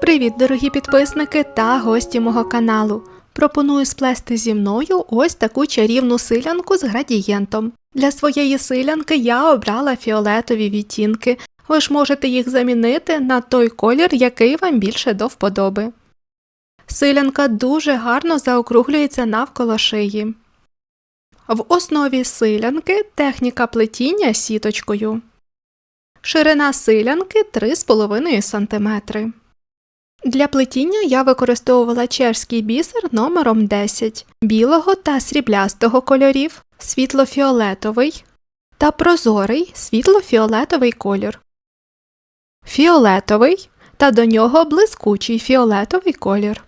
Привіт, дорогі підписники та гості мого каналу. Пропоную сплести зі мною ось таку чарівну силянку з градієнтом. Для своєї силянки я обрала фіолетові відтінки. Ви ж можете їх замінити на той колір, який вам більше до вподоби. Силянка дуже гарно заокруглюється навколо шиї. В основі силянки техніка плетіння сіточкою. Ширина силянки 3,5 см. Для плетіння я використовувала чешський бісер номером 10 білого та сріблястого кольорів, світло-фіолетовий та прозорий світло-фіолетовий колір, фіолетовий та до нього блискучий фіолетовий колір,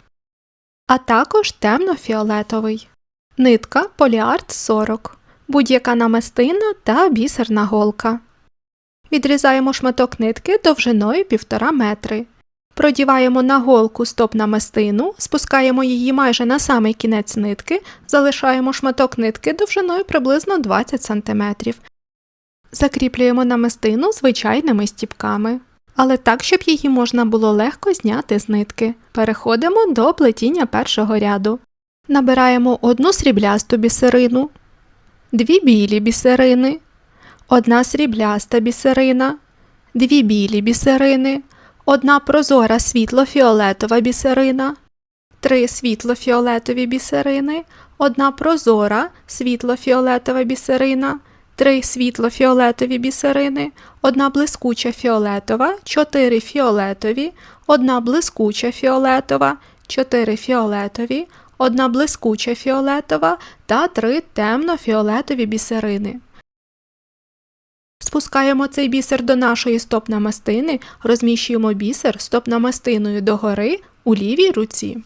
а також темно-фіолетовий, нитка поліарт 40, будь-яка намистина та бісерна голка. Відрізаємо шматок нитки довжиною 1,5 метри. Продіваємо на голку стоп намистину, спускаємо її майже на самий кінець нитки, залишаємо шматок нитки довжиною приблизно 20 см. Закріплюємо намистину звичайними стіпками, але так, щоб її можна було легко зняти з нитки. Переходимо до плетіння першого ряду. Набираємо одну сріблясту бісерину, дві білі бісерини, одна срібляста бісерина, дві білі бісерини одна прозора світло-фіолетова бісерина, три світло-фіолетові бісерини, одна прозора світло-фіолетова бісерина, три світло-фіолетові бісерини, одна блискуча фіолетова, чотири фіолетові, одна блискуча фіолетова, чотири фіолетові, одна блискуча фіолетова та три темно-фіолетові бісерини. Спускаємо цей бісер до нашої стоп-намастини, розміщуємо бісер стоп-намастиною догори у лівій руці.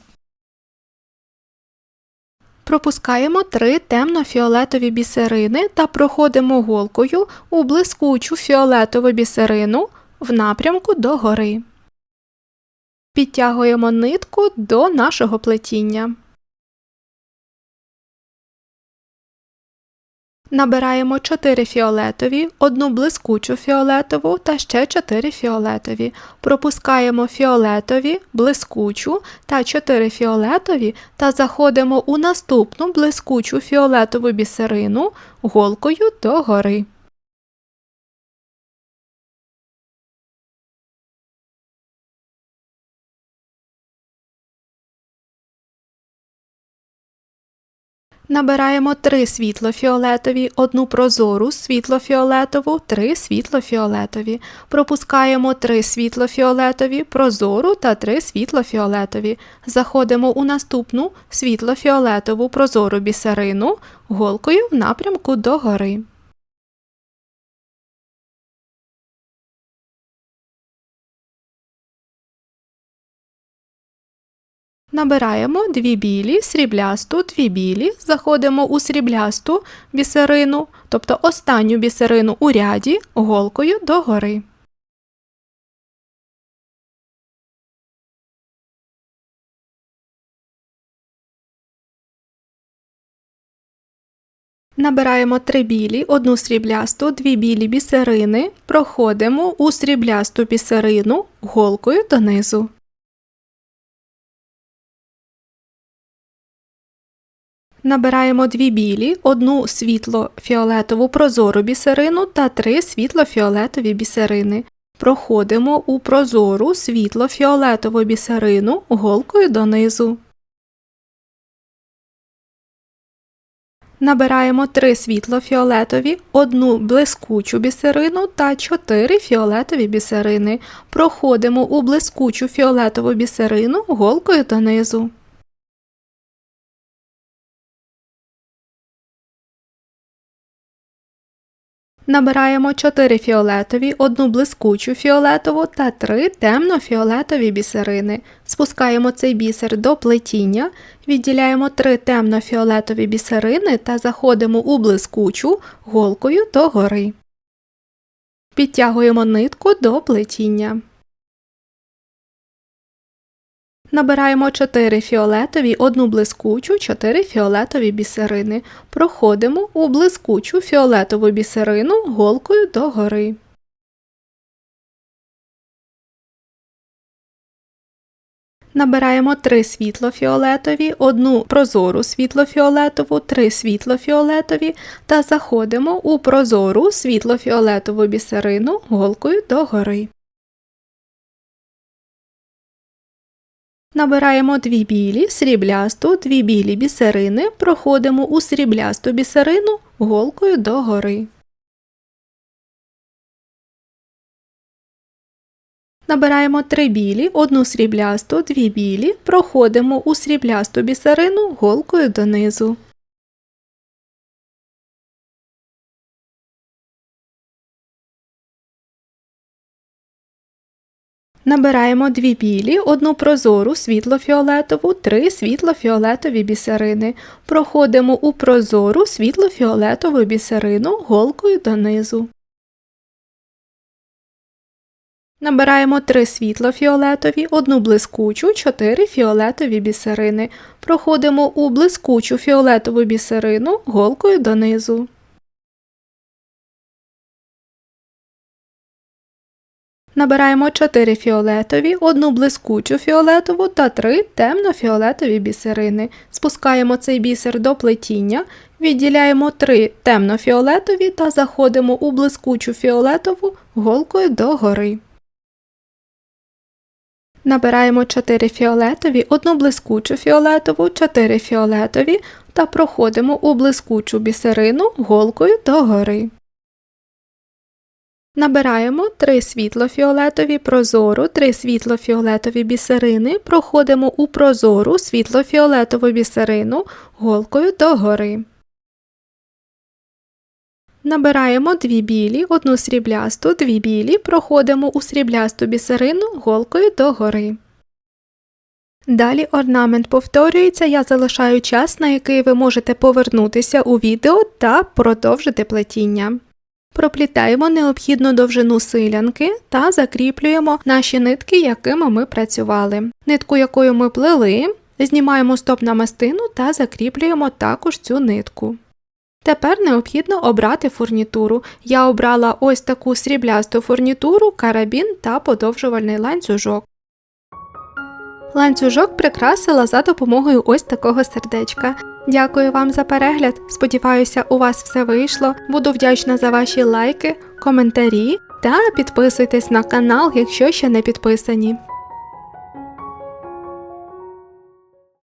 Пропускаємо три темно-фіолетові бісерини та проходимо голкою у блискучу фіолетову бісерину в напрямку догори. Підтягуємо нитку до нашого плетіння. Набираємо 4 фіолетові, одну блискучу фіолетову та ще 4 фіолетові. Пропускаємо фіолетові, блискучу та 4 фіолетові та заходимо у наступну блискучу фіолетову бісерину голкою догори. Набираємо 3 світло-фіолетові, одну прозору світлофіолетову, три 3 світло-фіолетові. Пропускаємо 3 світло-фіолетові, прозору та 3 світло-фіолетові. Заходимо у наступну світло-фіолетову прозору бісерину голкою в напрямку догори. Набираємо дві білі, сріблясту, дві білі, заходимо у сріблясту бісерину, тобто останню бісерину у ряді голкою догори. Набираємо три білі, одну сріблясту, дві білі бісерини, проходимо у сріблясту бісерину голкою донизу. Набираємо дві білі, одну світло-фіолетову прозору бісерину та три світло-фіолетові бісерини. Проходимо у прозору світло-фіолетову бісерину голкою донизу. Набираємо три світло-фіолетові, одну блискучу бісерину та чотири фіолетові бісерини. Проходимо у блискучу фіолетову бісерину голкою донизу. Набираємо 4 фіолетові, одну блискучу фіолетову та 3 темно-фіолетові бісерини. Спускаємо цей бісер до плетіння, відділяємо 3 темно-фіолетові бісерини та заходимо у блискучу голкою догори. Підтягуємо нитку до плетіння. Набираємо 4 фіолетові, одну блискучу, 4 фіолетові бісерини. Проходимо у блискучу фіолетову бісерину голкою догори. Набираємо три світло-фіолетові, одну прозору світло-фіолетову, три світло-фіолетові та заходимо у прозору світло-фіолетову бісерину голкою догори. Набираємо дві білі, сріблясту, дві білі бісерини, проходимо у сріблясту бісерину голкою догори. Набираємо три білі, одну сріблясту, дві білі, проходимо у сріблясту бісерину голкою донизу. Набираємо дві білі, одну прозору світло-фіолетову, три світло-фіолетові бісерини. Проходимо у прозору світло-фіолетову бісерину голкою донизу. Набираємо три світло-фіолетові, одну блискучу, чотири фіолетові бісерини. Проходимо у блискучу фіолетову бісерину голкою донизу. Набираємо 4 фіолетові, одну блискучу фіолетову та 3 темно-фіолетові бісерини. Спускаємо цей бісер до плетіння, відділяємо 3 темно-фіолетові та заходимо у блискучу фіолетову голкою догори. Набираємо 4 фіолетові, одну блискучу фіолетову, 4 фіолетові та проходимо у блискучу бісерину голкою догори. Набираємо 3 світло-фіолетові прозору, 3 світло-фіолетові бісерини, проходимо у прозору світло-фіолетову бісерину голкою догори. Набираємо 2 білі, одну сріблясту, 2 білі, проходимо у сріблясту бісерину голкою догори. Далі орнамент повторюється, я залишаю час, на який ви можете повернутися у відео та продовжити плетіння. Проплітаємо необхідну довжину силянки та закріплюємо наші нитки, якими ми працювали. Нитку, якою ми плели, знімаємо стоп намистину та закріплюємо також цю нитку. Тепер необхідно обрати фурнітуру. Я обрала ось таку сріблясту фурнітуру, карабін та подовжувальний ланцюжок. Ланцюжок прикрасила за допомогою ось такого сердечка. Дякую вам за перегляд. Сподіваюся, у вас все вийшло. Буду вдячна за ваші лайки, коментарі та підписуйтесь на канал, якщо ще не підписані.